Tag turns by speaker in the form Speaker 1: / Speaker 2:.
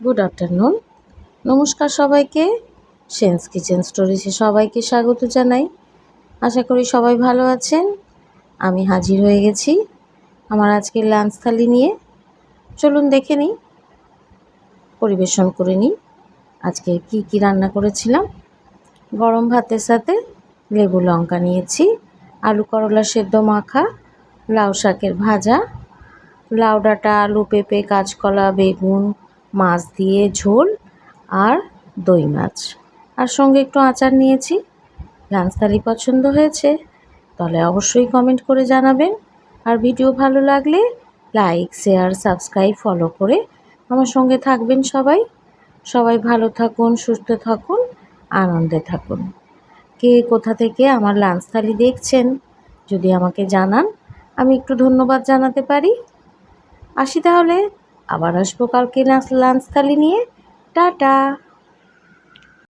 Speaker 1: Good afternoon নমস্কার সবাইকে। Sense kitchen স্টোরিজে সবাইকে স্বাগত জানাই। আশা করি সবাই ভালো আছেন। আমি হাজির হয়ে গেছি আমার আজকের লাঞ্চ থালি নিয়ে। চলুন দেখে নিই, পরিবেশন করে নিই। আজকে কি কি রান্না করেছিলাম? গরম ভাতের সাথে লেবু লঙ্কা নিয়েছি, আলু করলা সেদ্ধ মাখা, লাউ শাকের ভাজা, লাউ ডাঁটা, আলু পেঁপে, কাঁচকলা, বেগুন মাছ দিয়ে ঝোল আর দই মাছ। আর সঙ্গে একটু আচার নিয়েছি। লাঞ্চ থালি পছন্দ হয়েছে। তাহলে অবশ্যই কমেন্ট করে জানাবেন। আর ভিডিও ভালো লাগলে লাইক শেয়ার সাবস্ক্রাইব ফলো করে আমার সঙ্গে থাকবেন সবাই। সবাই ভালো থাকুন, সুস্থ থাকুন, আনন্দে থাকুন। কে কোথা থেকে আমার লাঞ্চ থালি দেখছেন, যদি আমাকে জানান, আমি একটু ধন্যবাদ জানাতে পারি। আসি তাহলে। আবার আসব কালকে লাঞ্চ থালি নিয়ে। টাটা।